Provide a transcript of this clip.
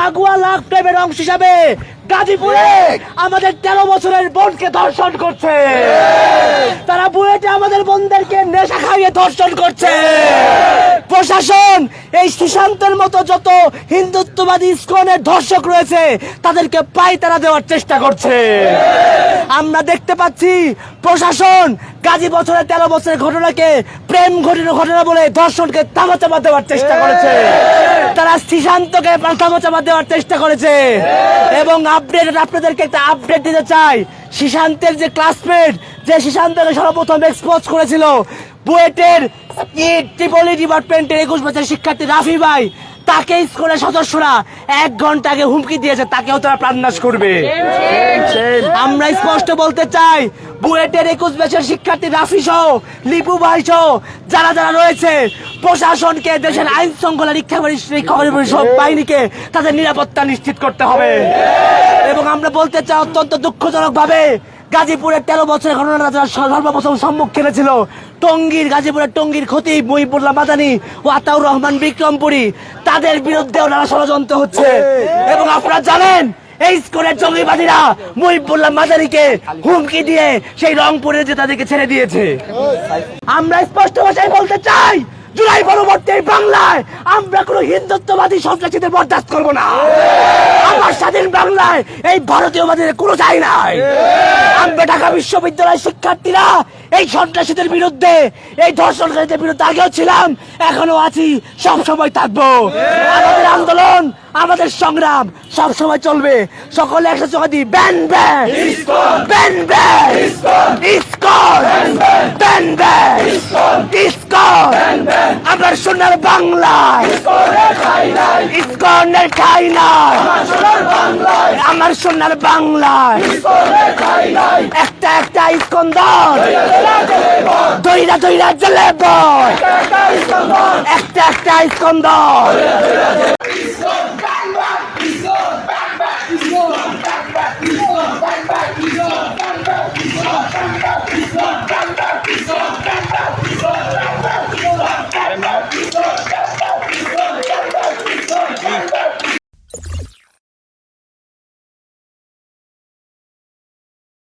বাগুয়া লাভ প্রেমের অংশ হিসাবে গাজীপুরে আমাদের তেরো বছরের বোনকে ধর্ষণ করছে। তারা বুয়েটে আমাদের বোনদেরকে নেশা খাইয়ে ধর্ষণ করছে। প্রশাসন এই সুশান্তের মতো যত হিন্দুত্ববাদী ইস্কনের ধর্ষক রয়েছে তাদেরকে পাইতারা দেওয়ার চেষ্টা করছে। আমরা দেখতে পাচ্ছি প্রশাসন গাজী বছরের তেরো বছরের ঘটনাকে প্রেম ঘটনা ঘটনা বলে ধর্ষণকে তামাচাপা দেওয়ার চেষ্টা করেছে। তারা শ্রীশান্তকে তামাচাপা দেওয়ার চেষ্টা করেছে। এবং আপডেট আপনাদেরকে একটা আপডেট দিতে চাই। শ্রীশান্তের যে ক্লাসমেট যে শ্রীশান্তকে সর্বপ্রথম এক্সপোজ করেছিল, বুয়েটের ট্রিপলি ডিপার্টমেন্টের একুশ বছর শিক্ষার্থী রাফি ভাই। তাকে স্কুলের সদস্যরা এক ঘণ্টা আগে হুমকি দিয়েছে, তাকেও তারা প্রাণনাশ করবে। আমরা স্পষ্ট বলতে চাই, বুয়েটের একুশ বছর শিক্ষার্থী রাফি সহ, লিপু ভাই সহ, যারা যারা রয়েছে, প্রশাসনকে, দেশের আইন শৃঙ্খলা রক্ষাকারী সব বাহিনীকে তাদের নিরাপত্তা নিশ্চিত করতে হবে। এবং আমরা বলতে চাই, অত্যন্ত দুঃখজনক ভাবে গাজীপুরের তেরো বছরের ঘটনা যারা সর্বপ্রথম সম্মুখীন ছিল টঙ্গীর গাজীপুরের টঙ্গীর ক্ষতি মহিবুল্লাহ মাদানি ও আতাউর রহমান বিক্রমপুরী তাদের বিরুদ্ধেও নানা ষড়যন্ত্র হচ্ছে। এবং আপনারা জানেন এই স্কুলের জঙ্গিবাদীরা মহিবুল্লাহ মাদারিকে হুমকি দিয়ে সেই রংপুরে যে তাদেরকে ছেড়ে দিয়েছে। আমরা স্পষ্ট ভাষায় বলতে চাই জুলাই পরবর্তী বাংলায় আমরা কোনো হিন্দুত্ববাদী সন্ত্রাসীদের বরদাস্ত করব না। আমার স্বাধীন বাংলায় এই ভারতীয় ভারতীয়বাদীদের কোনো চাই নাই। আমরা ঢাকা বিশ্ববিদ্যালয়ের শিক্ষার্থীরা এই সন্ত্রাসীদের বিরুদ্ধে এই ধর্ষণকারীদের বিরুদ্ধে আগেও ছিলাম এখনও আছি সব সময় থাকব আমাদের আন্দোলন আমাদের সংগ্রাম সব সময় চলবে। সকলে একসাথে চোখা দিই। Ban ban. Ban ban. ISKCON. Ban ban. ISKCON. আমার সোনার বাংলায়। ইসকনের ঠাই নাই। আমার সোনার বাংলায় একটা একটা ইস্কন্দর। একটা একটা